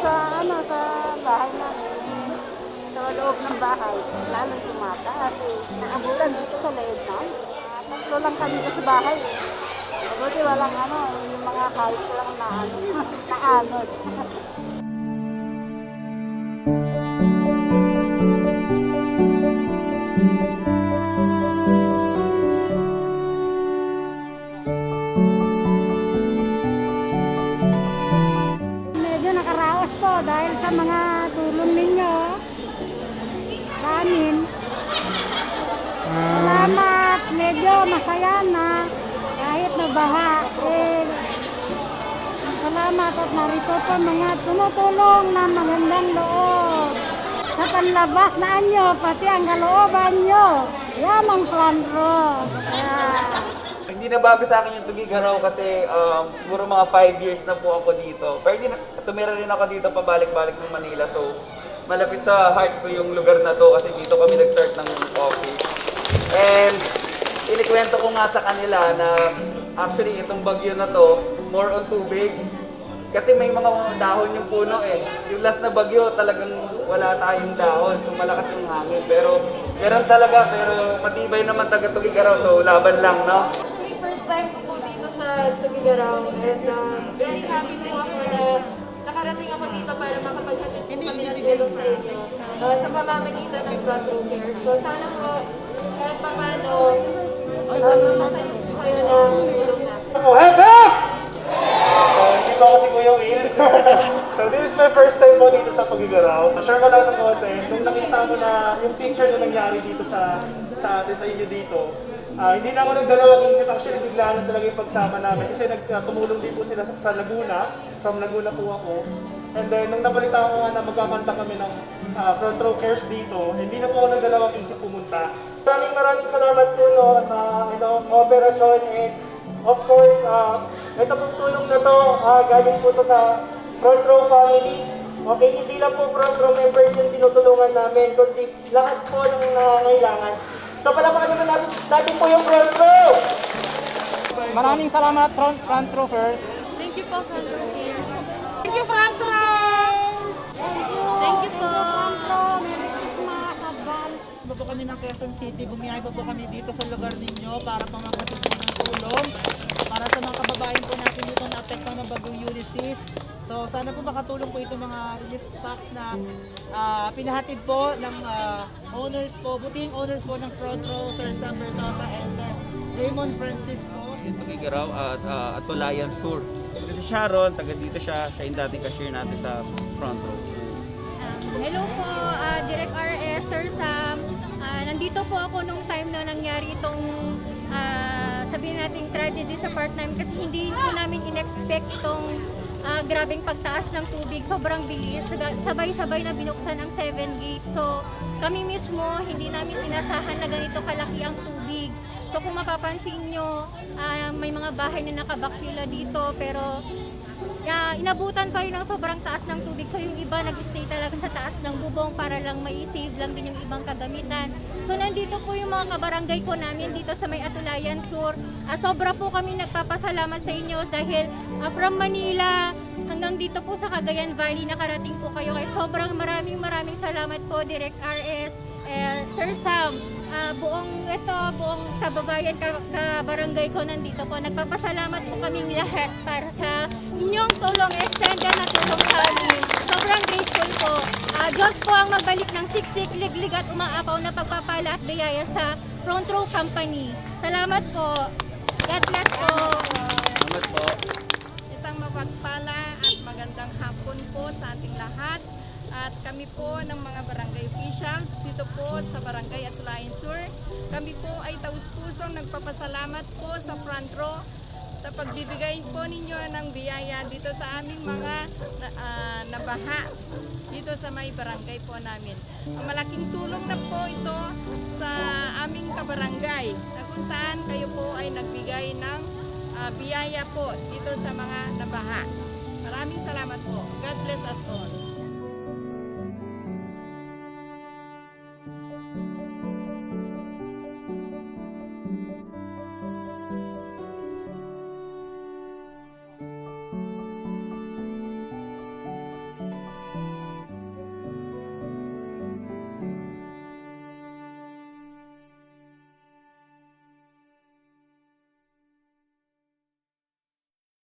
sa ano sa bahay namin. Sa loob ng bahay. Lalo tumataas eh. Naabulan dito sa leeg na. Ah, Tatlo lang kami sa bahay eh. Mabuti walang ano, yung mga kahit lang na ano, na dahil sa mga tulong ninyo. Ramin. Salamat. Medyo masaya na. Kahit nabaha. Eh, salamat at narito po mga tumutulong na magandang loob. Sa panlabas na anyo, pati ang kalooban nyo. Yamang planro. Yeah. Hindi na bago sa akin yung Tugigaraw kasi um, siguro mga 5 years na po ako dito. Pero hindi na, tumira rin ako dito pabalik-balik ng Manila. So, malapit sa heart ko yung lugar na to kasi dito kami nag-start ng office. And, inikwento ko nga sa kanila na actually itong bagyo na to, more on tubig. Kasi may mga dahon yung puno eh. Yung last na bagyo, talagang wala tayong dahon. So malakas yung hangin. Pero, meron talaga. Pero matibay naman taga Tugigaraw. So laban lang, no? Time ko po dito sa Tugigaraw. And uh, very happy po ako na nakarating ako dito para makapaghatid po kami ng tulong sa inyo uh, sa pamamagitan ng Front Row Care. So sana po, kahit pa paano, um, masaya po kayo ng tulong. Oh, hands up! Ko ako si Kuya Will. so, this is my first time po dito sa Pagigaraw. So, share ko lang ng konti. Nung nakita ko na yung picture na nangyari dito sa sa atin, sa inyo dito, ah, hindi na ako nagdalawang isip. Actually, bigla na talaga yung pagsama namin. Kasi nagtumulong din po sila sa, sa Laguna. From Laguna po ako. And then, nung nabalita ko nga na magkakanta kami ng ah, front row cares dito, hindi na po ako nagdalawang isip pumunta. Maraming maraming salamat po no, sa ano, operasyon and of course, uh, ito pong tulong na to, ah, galing po to sa front row family. Okay, hindi lang po front row members yung tinutulungan namin, kundi lahat po ng nangangailangan. So palapakan naman natin, natin po yung front row! Maraming salamat, front, front row first. Thank you po, Front Row. Thank you, Frank Thank po kami ng Quezon City, bumiyahe pa po kami dito sa lugar ninyo para pamakasin po ng tulong para sa mga kababayan po natin dito na apektuhan ng bagong Ulysses. So sana po makatulong po itong mga relief packs na ah, pinahatid po ng ah, owners po, buting owners po ng Front Row, Sir Sam Versosa and Sir Raymond Francisco. Yung Tugigaraw at uh, Atulayan Sur. Ito si Sharon, taga dito siya. Siya yung dating cashier natin sa front row. Um, hello po, ah, Direct RS, Sir Sam. Ah, nandito po ako nung time na nangyari itong ah, sabihin nating tragedy sa part-time kasi hindi po namin in-expect itong ah, grabing pagtaas ng tubig. Sobrang bilis. Sabay-sabay na binuksan ang 7 gates. So, kami mismo, hindi namin inasahan na ganito kalaki ang tubig. So, kung mapapansin nyo, ah, may mga bahay na nakabakila dito pero kaya inabutan pa rin ng sobrang taas ng tubig. So yung iba nag-stay talaga sa taas ng bubong para lang may save lang din yung ibang kagamitan. So nandito po yung mga kabarangay ko namin dito sa may Atulayan Sur. Ah, sobra po kami nagpapasalamat sa inyo dahil ah, from Manila hanggang dito po sa Cagayan Valley nakarating po kayo. Kaya sobrang maraming maraming salamat po Direct RS, eh, Sir Sam, ah, buong ito, buong kababayan, ka, kabarangay ko nandito po. Nagpapasalamat po kaming lahat para sa inyong tulong, extended na tulong sa amin. Sobrang grateful po. Ah, Diyos po ang magbalik ng siksik, liglig at umaapaw na pagpapala at biyaya sa Front Row Company. Salamat po. God bless po. Salamat po. Isang mapagpala at magandang hapon po sa ating lahat. At kami po ng mga barangay officials dito po sa Barangay Atulayan Sur. Kami po ay taus-pusong nagpapasalamat po sa front row sa pagbibigay po ninyo ng biyaya dito sa aming mga ah, nabaha dito sa may barangay po namin. Malaking tulong na po ito sa aming kabarangay na kung saan kayo po ay nagbigay ng ah, biyaya po dito sa mga nabaha. Maraming salamat po. God bless us